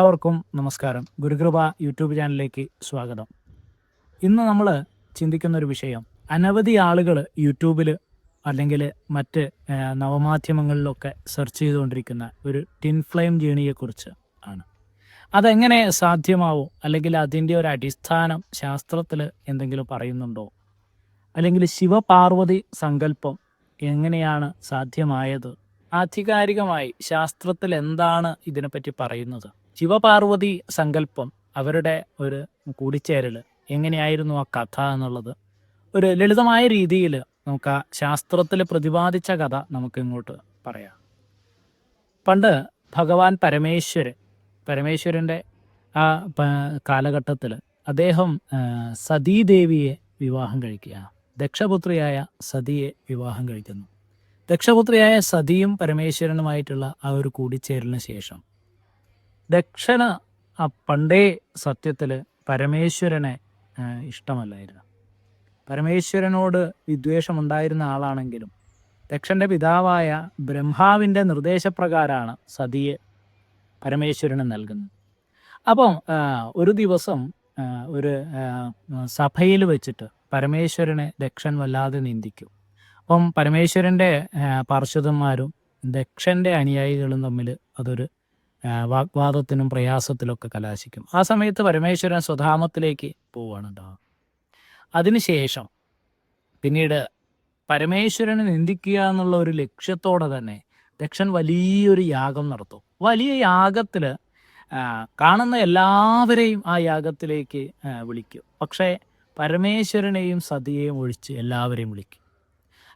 എല്ലാവർക്കും നമസ്കാരം. ഗുരുകൃപ യൂട്യൂബ് ചാനലിലേക്ക് സ്വാഗതം. ഇന്ന് നമ്മൾ ചിന്തിക്കുന്ന ഒരു വിഷയം. അനവധി ആളുകൾ യൂട്യൂബിൽ അല്ലെങ്കിൽ മറ്റ് നവമാധ്യമങ്ങളിലൊക്കെ സെർച്ച് ചെയ്തുകൊണ്ടിരിക്കുന്ന ഒരു ടിൻ ഫ്ലെയിം ജേണിയെക്കുറിച്ച് ആണ്. അതെങ്ങനെ സാധ്യമാവും? അല്ലെങ്കിൽ അതിന്റെ ഒരു അടിസ്ഥാനം ശാസ്ത്രത്തിൽ എന്തെങ്കിലും പറയുന്നുണ്ടോ? അല്ലെങ്കിൽ ശിവപാർവതി സങ്കല്പം എങ്ങനെയാണ് സാധ്യമായത്? ആധികാരികമായി ശാസ്ത്രത്തിൽ എന്താണ് ഇതിനെപ്പറ്റി പറയുന്നത്? ശിവപാർവതി സങ്കല്പം അവരുടെ ഒരു കൂടിച്ചേരൽ എങ്ങനെയായിരുന്നു ആ കഥ എന്നുള്ളത്? ഒരു ലളിതമായ രീതിയിൽ നമുക്ക് ആ ശാസ്ത്രത്തിൽ പ്രതിപാദിച്ച കഥ നമുക്ക് ഇങ്ങോട്ട് പറയാം. പണ്ട് ഭഗവാൻ പരമേശ്വരൻ പരമേശ്വരന്റെ ആ കാലഘട്ടത്തിൽ അദ്ദേഹം സതീദേവിയെ വിവാഹം കഴിക്കുക ദക്ഷപുത്രിയായ സതിയെ വിവാഹം കഴിക്കുന്നു. ദക്ഷപുത്രിയായ സതിയും പരമേശ്വരനുമായിട്ടുള്ള ആ ഒരു കൂടിച്ചേരലിന് ശേഷം ദക്ഷന് ആ പണ്ടേ സത്യത്തിൽ പരമേശ്വരനെ ഇഷ്ടമല്ലായിരുന്നു. പരമേശ്വരനോട് വിദ്വേഷമുണ്ടായിരുന്ന ആളാണെങ്കിലും ദക്ഷന്റെ പിതാവായ ബ്രഹ്മാവിന്റെ നിർദ്ദേശപ്രകാരമാണ് സതിയെ പരമേശ്വരന് നൽകുന്നത്. അപ്പം ഒരു ദിവസം ഒരു സഭയിൽ വെച്ചിട്ട് പരമേശ്വരനെ ദക്ഷൻ വല്ലാതെ നിന്ദിക്കും. അപ്പം പരമേശ്വരന്റെ പാർശ്വതന്മാരും ദക്ഷന്റെ അനുയായികളും തമ്മിൽ അതൊരു വാഗ്വാദത്തിനും പ്രയാസത്തിലൊക്കെ കലാശിക്കും. ആ സമയത്ത് പരമേശ്വരൻ സ്വധാമത്തിലേക്ക് പോവുകയാണ് അതിനുശേഷം പിന്നീട് പരമേശ്വരനെ നിന്ദിക്കുക എന്നുള്ള ഒരു ലക്ഷ്യത്തോടെ തന്നെ ദക്ഷൻ വലിയൊരു യാഗം നടത്തും. വലിയ യാഗത്തിൽ കാണുന്ന എല്ലാവരെയും ആ യാഗത്തിലേക്ക് വിളിക്കും. പക്ഷേ പരമേശ്വരനെയും സതിയെയും ഒഴിച്ച് എല്ലാവരെയും വിളിക്കും.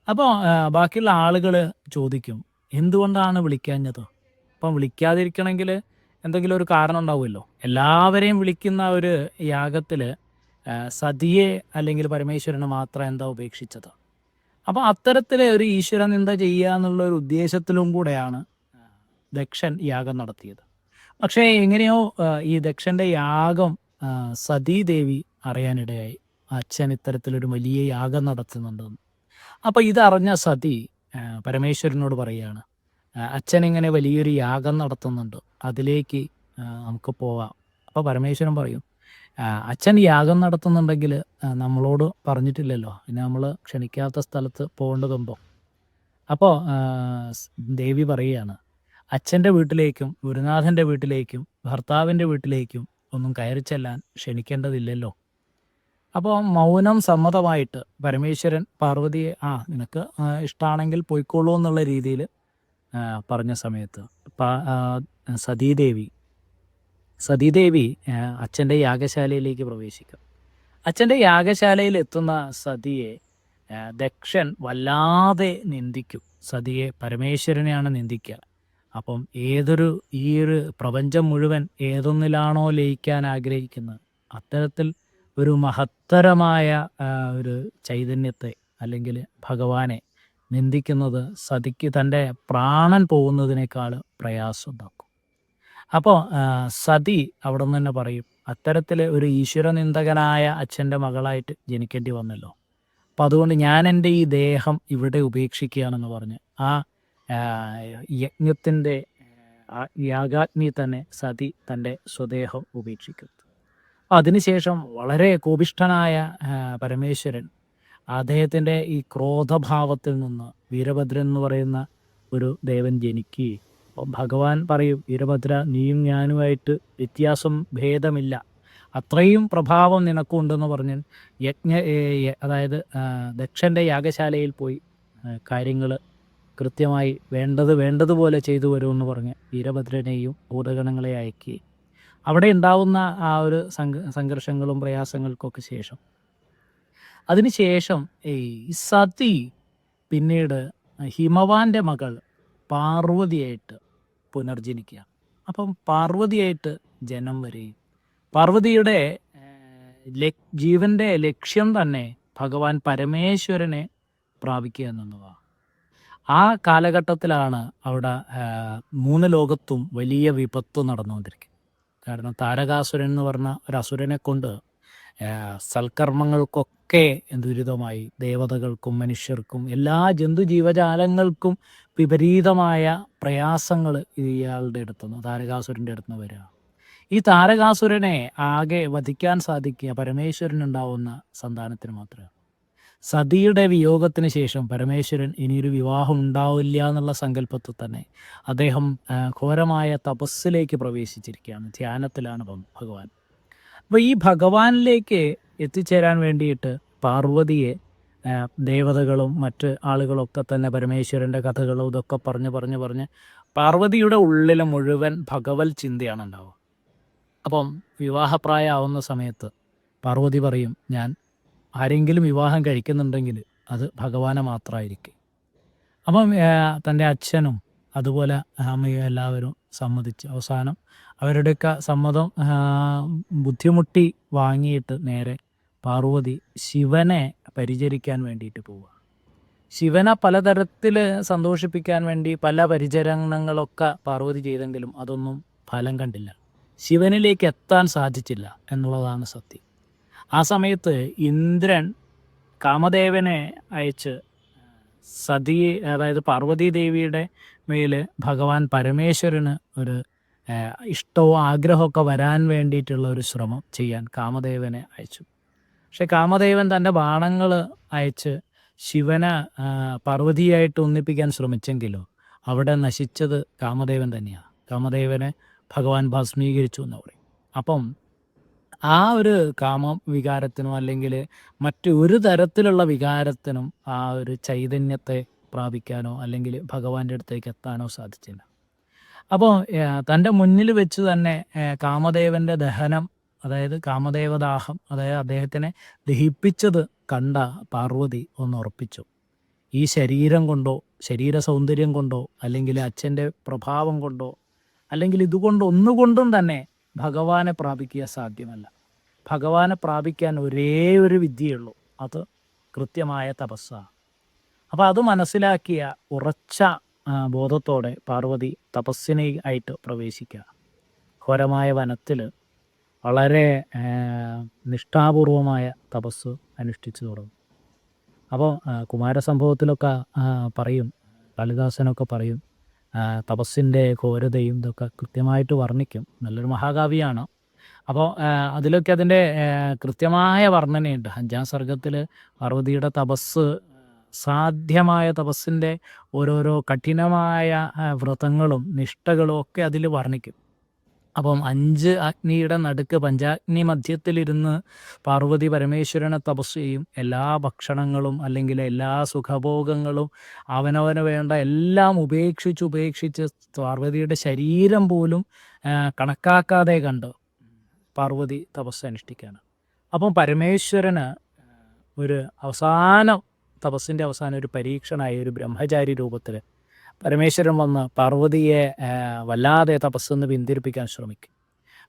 അപ്പോൾ ബാക്കിയുള്ള ആളുകൾ ചോദിക്കും എന്തുകൊണ്ടാണ് വിളിക്കാഞ്ഞത്? അപ്പം വിളിക്കാതിരിക്കണമെങ്കിൽ എന്തെങ്കിലും ഒരു കാരണം ഉണ്ടാവുമല്ലോ. എല്ലാവരെയും വിളിക്കുന്ന ഒരു യാഗത്തിൽ സതിയെ അല്ലെങ്കിൽ പരമേശ്വരനെ മാത്രം എന്താ ഉപേക്ഷിച്ചത്? അപ്പോൾ അത്തരത്തിൽ ഒരു ഈശ്വര നിന്ദ ചെയ്യുക എന്നുള്ള ഒരു ഉദ്ദേശത്തിലും കൂടെയാണ് ദക്ഷൻ യാഗം നടത്തിയത്. പക്ഷേ എങ്ങനെയോ ഈ ദക്ഷന്റെ യാഗം സതീദേവി അറിയാനിടയായി. അച്ഛൻ ഇത്തരത്തിലൊരു വലിയ യാഗം നടത്തുന്നുണ്ടെന്ന്. അപ്പോൾ ഇതറിഞ്ഞ സതി പരമേശ്വരനോട് പറയുകയാണ് അച്ഛൻ ഇങ്ങനെ വലിയൊരു യാഗം നടത്തുന്നുണ്ട്. അതിലേക്ക് നമുക്ക് പോവാം. അപ്പോൾ പരമേശ്വരൻ പറയും അച്ഛൻ യാഗം നടത്തുന്നുണ്ടെങ്കിൽ നമ്മളോട് പറഞ്ഞിട്ടില്ലല്ലോ. പിന്നെ നമ്മൾ ക്ഷണിക്കാത്ത സ്ഥലത്ത് പോകേണ്ടതുണ്ടോ? അപ്പോൾ ദേവി പറയുകയാണ് അച്ഛന്റെ വീട്ടിലേക്കും ഗുരുനാഥന്റെ വീട്ടിലേക്കും ഭർത്താവിന്റെ വീട്ടിലേക്കും ഒന്നും കയറി ചെല്ലാൻ ക്ഷണിക്കേണ്ടതില്ലല്ലോ. അപ്പോൾ മൗനം സമ്മതമായിട്ട് പരമേശ്വരൻ പാർവതിയെ ആ നിനക്ക് ഇഷ്ടമാണെങ്കിൽ പോയിക്കോളൂ എന്നുള്ള രീതിയിൽ പറഞ്ഞ സമയത്ത്. സതീദേവി. സതീദേവി അച്ഛന്റെ യാഗശാലയിലേക്ക് പ്രവേശിക്കും. അച്ഛന്റെ യാഗശാലയിൽ എത്തുന്ന സതിയെ ദക്ഷൻ വല്ലാതെ നിന്ദിക്കും. സതിയെ പരമേശ്വരനെയാണ് നിന്ദിക്കുക. അപ്പം ഏതൊരു ഈ ഒരു പ്രപഞ്ചം മുഴുവൻ ഏതൊന്നിലാണോ ലയിക്കാൻ ആഗ്രഹിക്കുന്നത്? അത്തരത്തിൽ ഒരു മഹത്തരമായ ഒരു ചൈതന്യത്തെ അല്ലെങ്കിൽ ഭഗവാനെ നിന്ദിക്കുന്നത് സതിക്ക് തന്റെ പ്രാണൻ പോകുന്നതിനേക്കാൾ പ്രയാസം ഉണ്ടാക്കും അപ്പോൾ സതി അവിടെ നിന്ന് തന്നെ പറയും അത്തരത്തിൽ ഒരു ഈശ്വര നിന്ദകനായ അച്ഛന്റെ മകളായിട്ട് ജനിക്കേണ്ടി വന്നല്ലോ. അപ്പം അതുകൊണ്ട് ഞാൻ എന്റെ ഈ ദേഹം ഇവിടെ ഉപേക്ഷിക്കുകയാണെന്ന് പറഞ്ഞ് ആ യജ്ഞത്തിന്റെ യാഗാഗ്നി തന്നെ സതി തന്റെ സ്വദേഹം ഉപേക്ഷിക്കുന്നു അതിനുശേഷം വളരെ കോപിഷ്ഠനായ പരമേശ്വരൻ അദ്ദേഹത്തിന്റെ ഈ ക്രോധഭാവത്തിൽ നിന്ന് വീരഭദ്രൻ എന്ന് പറയുന്ന ഒരു ദേവൻ ജനിക്കുകയും അപ്പം ഭഗവാൻ പറയും വീരഭദ്ര നീയും ഞാനുമായിട്ട് വ്യത്യാസം ഭേദമില്ല. അത്രയും പ്രഭാവം നിനക്കുണ്ടെന്ന് പറഞ്ഞ് യജ്ഞ അതായത് ദക്ഷന്റെ യാഗശാലയിൽ പോയി കാര്യങ്ങൾ കൃത്യമായി വേണ്ടത് വേണ്ടതുപോലെ ചെയ്തു വരുമെന്ന് പറഞ്ഞ് വീരഭദ്രനെയും ഭൂതഗണങ്ങളെ അയക്കുകയും. അവിടെ ഉണ്ടാവുന്ന ആ ഒരു സംഘ സംഘർഷങ്ങളും പ്രയാസങ്ങൾക്കൊക്കെ ശേഷം അതിനുശേഷം ഈ സതി പിന്നീട് ഹിമവാന്റെ മകൾ പാർവതിയായിട്ട് പുനർജനിക്കുക. അപ്പം പാർവതിയായിട്ട് ജനം വരികയും പാർവതിയുടെ ജീവന്റെ ലക്ഷ്യം തന്നെ ഭഗവാൻ പരമേശ്വരനെ പ്രാപിക്കുക എന്നുള്ളതാണ്. ആ കാലഘട്ടത്തിലാണ് അവിടെ മൂന്ന് ലോകത്തും വലിയ വിപത്ത് നടന്നുകൊണ്ടിരിക്കുന്നത്. കാരണം താരകാസുരൻ എന്ന് പറഞ്ഞ ഒരു അസുരനെ കൊണ്ട് സൽക്കർമ്മങ്ങൾക്കൊക്കെ ദുരിതമായി. ദേവതകൾക്കും മനുഷ്യർക്കും എല്ലാ ജന്തു ജീവജാലങ്ങൾക്കും വിപരീതമായ പ്രയാസങ്ങൾ ഇയാളുടെ അടുത്തുനിന്ന് താരകാസുരന്റെ അടുത്തുനിന്ന് വരിക. ഈ താരകാസുരനെ ആകെ വധിക്കാൻ സാധിക്കുക പരമേശ്വരനുണ്ടാവുന്ന സന്താനത്തിന് മാത്രമാണ്. സതിയുടെ വിയോഗത്തിന് ശേഷം പരമേശ്വരൻ ഇനിയൊരു വിവാഹം ഉണ്ടാവില്ല എന്നുള്ള സങ്കല്പത്തിൽ തന്നെ അദ്ദേഹം ഘോരമായ തപസ്സിലേക്ക് പ്രവേശിച്ചിരിക്കുകയാണ്. ധ്യാനത്തിലാണ് ഭഗവാൻ. അപ്പോൾ ഈ ഭഗവാനിലേക്ക് എത്തിച്ചേരാൻ വേണ്ടിയിട്ട് പാർവതിയെ ദേവതകളും മറ്റ് ആളുകളൊക്കെ തന്നെ പരമേശ്വരന്റെ കഥകളും ഇതൊക്കെ പറഞ്ഞ് പറഞ്ഞ് പറഞ്ഞ് പാർവതിയുടെ ഉള്ളിൽ മുഴുവൻ ഭഗവത് ചിന്തയാണ് ഉണ്ടാവുക അപ്പം വിവാഹപ്രായമാവുന്ന സമയത്ത് പാർവതി പറയും ഞാൻ ആരെങ്കിലും വിവാഹം കഴിക്കുന്നുണ്ടെങ്കിൽ അത് ഭഗവാനെ മാത്രമായിരിക്കും. അപ്പം തന്റെ അച്ഛനും അതുപോലെ അമ്മയും എല്ലാവരും സമ്മതിച്ച്. അവസാനം അവരുടെയൊക്കെ സമ്മതം ബുദ്ധിമുട്ടി വാങ്ങിയിട്ട് നേരെ പാർവതി ശിവനെ പരിചരിക്കാൻ വേണ്ടിയിട്ട് പോവുക. ശിവനെ പലതരത്തിൽ സന്തോഷിപ്പിക്കാൻ വേണ്ടി പല പരിചരണങ്ങളൊക്കെ പാർവതി ചെയ്തെങ്കിലും അതൊന്നും ഫലം കണ്ടില്ല. ശിവനിലേക്ക് എത്താൻ സാധിച്ചില്ല എന്നുള്ളതാണ് സത്യം. ആ സമയത്ത് ഇന്ദ്രൻ കാമദേവനെ അയച്ച് സതി അതായത് പാർവതി ദേവിയുടെ മേൽ ഭഗവാൻ പരമേശ്വരന് ഒരു ഇഷ്ടവും ആഗ്രഹമൊക്കെ വരാൻ വേണ്ടിയിട്ടുള്ള ഒരു ശ്രമം ചെയ്യാൻ കാമദേവനെ അയച്ചു. പക്ഷെ കാമദേവൻ തന്റെ ബാണങ്ങൾ അയച്ച് ശിവനെ പാർവതിയായിട്ട് ഒന്നിപ്പിക്കാൻ ശ്രമിച്ചെങ്കിലോ അവിടെ നശിച്ചത് കാമദേവൻ തന്നെയാണ് കാമദേവനെ ഭഗവാൻ ഭസ്മീകരിച്ചു എന്ന് പറയും. അപ്പം ആ ഒരു കാമ വികാരത്തിനോ അല്ലെങ്കിൽ മറ്റു ഒരു തരത്തിലുള്ള വികാരത്തിനും ആ ഒരു ചൈതന്യത്തെ പ്രാപിക്കാനോ അല്ലെങ്കിൽ ഭഗവാന്റെ അടുത്തേക്ക് എത്താനോ സാധിച്ചില്ല. അപ്പോൾ തന്റെ മുന്നിൽ വെച്ച് തന്നെ കാമദേവന്റെ ദഹനം അതായത് കാമദേവദാഹം അതായത് അദ്ദേഹത്തിനെ ദഹിപ്പിച്ചത് കണ്ട പാർവതി ഒന്ന് ഉറപ്പിച്ചു. ഈ ശരീരം കൊണ്ടോ ശരീര സൗന്ദര്യം കൊണ്ടോ അല്ലെങ്കിൽ അച്ഛന്റെ പ്രഭാവം കൊണ്ടോ അല്ലെങ്കിൽ ഇതുകൊണ്ട് ഒന്നുകൊണ്ടും തന്നെ ഭഗവാനെ പ്രാപിക്കുക സാധ്യമല്ല. ഭഗവാനെ പ്രാപിക്കാൻ ഒരേ ഒരു വിദ്യയുള്ളൂ. അത് കൃത്യമായ തപസ്സാണ്. അപ്പോൾ അത് മനസ്സിലാക്കിയ ഉറച്ച ബോധത്തോടെ പാർവതി തപസ്സിനെ ആയിട്ട് പ്രവേശിക്കുക. ഘോരമായ വനത്തിൽ വളരെ നിഷ്ഠാപൂർവമായ തപസ് അനുഷ്ഠിച്ചു തുടങ്ങും. അപ്പോൾ കുമാരസംഭവത്തിലൊക്കെ പറയും കാളിദാസനൊക്കെ പറയും തപസ്സിന്റെ ഘോരതയും ഇതൊക്കെ കൃത്യമായിട്ട് വർണിക്കും. നല്ലൊരു മഹാകാവ്യമാണ് അപ്പോൾ അതിലൊക്കെ അതിന്റെ കൃത്യമായ വർണനയുണ്ട്. അഞ്ചാം സർഗത്തിൽ പാർവതിയുടെ തപസ് സാധ്യമായ തപസ്സിന്റെ ഓരോരോ കഠിനമായ വ്രതങ്ങളും നിഷ്ഠകളും ഒക്കെ അതിൽ വർണിക്കും. അപ്പം അഞ്ച് അഗ്നിയുടെ നടുക്ക് പഞ്ചാഗ്നി മധ്യത്തിലിരുന്ന് പാർവതി പരമേശ്വരനെ തപസ് ചെയ്യും. എല്ലാ ഭക്ഷണങ്ങളും അല്ലെങ്കിൽ എല്ലാ സുഖഭോഗങ്ങളും അവനവന് വേണ്ട എല്ലാം ഉപേക്ഷിച്ച് ഉപേക്ഷിച്ച് പാർവതിയുടെ ശരീരം പോലും കണക്കാക്കാതെ കണ്ട് പാർവതി തപസ് അനുഷ്ഠിക്കുകയാണ് അപ്പം പരമേശ്വരന് ഒരു അവസാനം തപസ്സിന്റെ അവസാനം ഒരു പരീക്ഷണായ ഒരു ബ്രഹ്മചാരി രൂപത്തിൽ പരമേശ്വരൻ വന്ന് പാർവതിയെ വല്ലാതെ തപസ്സെന്ന് പിന്തിരിപ്പിക്കാൻ ശ്രമിക്കും.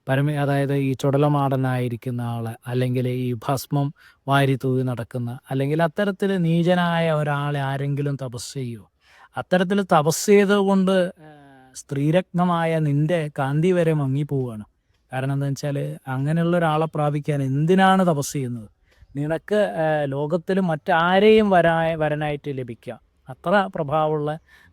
പരമ അതായത് ഈ ചുടലമാടനായിരിക്കുന്ന ആളെ അല്ലെങ്കിൽ ഈ ഭസ്മം വാരി തൂവി നടക്കുന്ന അല്ലെങ്കിൽ അത്തരത്തിൽ നീചനായ ഒരാളെ ആരെങ്കിലും തപസ് ചെയ്യുമോ അത്തരത്തിൽ തപസ് ചെയ്തുകൊണ്ട് സ്ത്രീരത്നമായ നിന്റെ കാന്തി വരെ മങ്ങിപ്പോവുകയാണ് കാരണം എന്താ വെച്ചാൽ അങ്ങനെയുള്ള ഒരാളെ പ്രാപിക്കാൻ എന്തിനാണ് തപസ് ചെയ്യുന്നത്? നിനക്ക് ലോകത്തിൽ മറ്റാരെയും വരാ വരനായിട്ട് ലഭിക്കുക അത്ര പ്രഭാവമുള്ള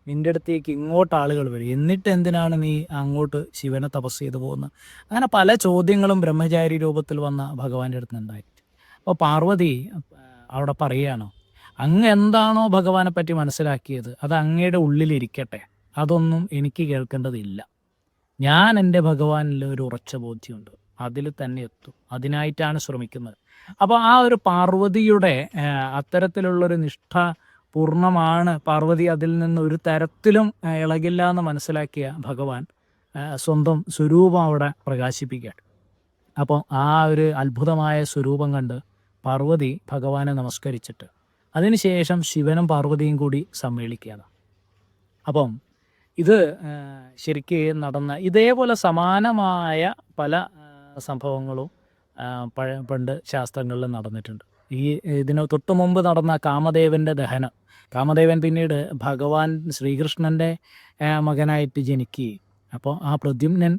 നിന്റെ അടുത്തേക്ക് ഇങ്ങോട്ട് ആളുകൾ വരും. എന്നിട്ട് എന്തിനാണ് നീ അങ്ങോട്ട് ശിവനെ തപസ് ചെയ്തു പോകുന്നത്? അങ്ങനെ പല ചോദ്യങ്ങളും ബ്രഹ്മചാരി രൂപത്തിൽ വന്ന ഭഗവാന്റെ അടുത്ത് ഉണ്ടായിട്ട് അപ്പോൾ പാർവതി അവിടെ പറയുകയാണോ അങ്ങ് എന്താണോ ഭഗവാനെ പറ്റി മനസ്സിലാക്കിയത് അത് അങ്ങയുടെ ഉള്ളിലിരിക്കട്ടെ. അതൊന്നും എനിക്ക് കേൾക്കേണ്ടതില്ല. ഞാൻ എന്റെ ഭഗവാനിൽ ഒരു ഉറച്ച ബോധ്യമുണ്ട്. അതിൽ തന്നെ എത്തും. അതിനായിട്ടാണ് ശ്രമിക്കുന്നത്. അപ്പോൾ ആ ഒരു പാർവതിയുടെ അത്തരത്തിലുള്ള അത്തരത്തിലുള്ളൊരു നിഷ്ഠ പൂർണമാണ് പാർവതി അതിൽ നിന്ന് ഒരു തരത്തിലും ഇളകില്ല എന്ന് മനസ്സിലാക്കിയ ഭഗവാൻ സ്വന്തം സ്വരൂപം അവിടെ പ്രകാശിപ്പിക്കുകയാണ്. അപ്പോൾ ആ ഒരു അത്ഭുതമായ സ്വരൂപം കണ്ട് പാർവതി ഭഗവാനെ നമസ്കരിച്ചിട്ട് അതിനുശേഷം ശിവനും പാർവതിയും കൂടി സമ്മേളിക്കുകയാണ്. അപ്പം ഇത് ശരിക്ക് നടന്ന ഇതേപോലെ സമാനമായ പല സംഭവങ്ങളും ആ, പഴ പണ്ട് ശാസ്ത്രങ്ങളിൽ നടന്നിട്ടുണ്ട്. ഈ ഇതിന് തൊട്ടു മുമ്പ് നടന്ന കാമദേവന്റെ ദഹനം. കാമദേവൻ പിന്നീട് ഭഗവാൻ ശ്രീകൃഷ്ണന്റെ മകനായിട്ട് ജനിക്കുകയും അപ്പോൾ ആ പ്രദ്യുമ്നൻ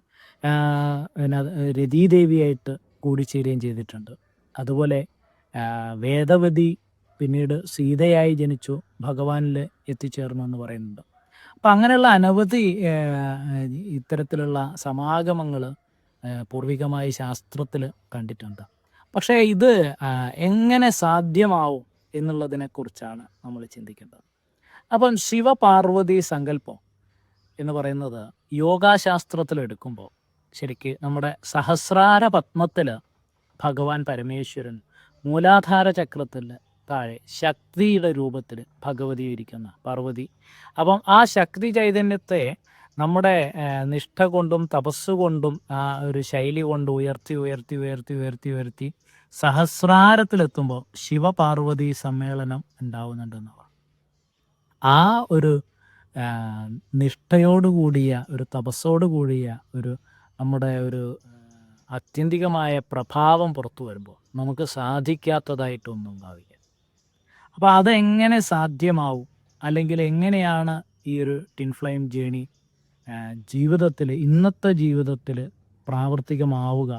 പിന്നെ രതീദേവിയായിട്ട് കൂടിച്ചേരുകയും ചെയ്തിട്ടുണ്ട്. അതുപോലെ വേദവതി പിന്നീട് സീതയായി ജനിച്ചു ഭഗവാനിൽ എത്തിച്ചേർന്നു എന്ന് പറയുന്നുണ്ട്. അപ്പം അങ്ങനെയുള്ള അനവധി ഇത്തരത്തിലുള്ള സമാഗമങ്ങൾ പൂർവികമായി ശാസ്ത്രത്തിൽ കണ്ടിട്ടുണ്ട്. പക്ഷേ ഇത് എങ്ങനെ സാധ്യമാവും എന്നുള്ളതിനെക്കുറിച്ചാണ് നമ്മൾ ചിന്തിക്കേണ്ടത്. അപ്പം ശിവപാർവതി സങ്കല്പം എന്ന് പറയുന്നത് യോഗാശാസ്ത്രത്തിൽ എടുക്കുമ്പോൾ ശരിക്ക് നമ്മുടെ സഹസ്രാര പത്മത്തിൽ ഭഗവാൻ പരമേശ്വരൻ മൂലാധാര ചക്രത്തിൽ താഴെ ശക്തിയുടെ രൂപത്തിൽ ഭഗവതി ഇരിക്കുന്ന പാർവതി അപ്പം ആ ശക്തി ചൈതന്യത്തെ നമ്മുടെ നിഷ്ഠ കൊണ്ടും തപസ് കൊണ്ടും ആ ഒരു ശൈലി കൊണ്ട് ഉയർത്തി ഉയർത്തി ഉയർത്തി ഉയർത്തി ഉയർത്തി സഹസ്രാരത്തിലെത്തുമ്പോൾ ശിവപാർവതി സമ്മേളനം ഉണ്ടാവുന്നുണ്ടെന്നുള്ളത് ആ ഒരു നിഷ്ഠയോടുകൂടിയ ഒരു തപസ്സോട് കൂടിയ ഒരു നമ്മുടെ ഒരു ആത്യന്തികമായ പ്രഭാവം പുറത്തു വരുമ്പോൾ നമുക്ക് സാധിക്കാത്തതായിട്ടൊന്നും ഉണ്ടാവില്ല അപ്പോൾ അതെങ്ങനെ സാധ്യമാവും? അല്ലെങ്കിൽ എങ്ങനെയാണ് ഈ ഒരു ടിൻ ഫ്ലെയിം ജേണി ജീവിതത്തിൽ ഇന്നത്തെ ജീവിതത്തിൽ പ്രാവർത്തികമാവുക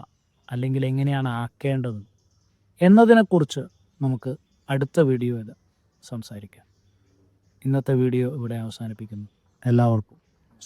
അല്ലെങ്കിൽ എങ്ങനെയാണ് ആക്കേണ്ടത് എന്നതിനെക്കുറിച്ച് നമുക്ക് അടുത്ത വീഡിയോയിൽ സംസാരിക്കാം. ഇന്നത്തെ വീഡിയോ ഇവിടെ അവസാനിപ്പിക്കുന്നു. എല്ലാവർക്കും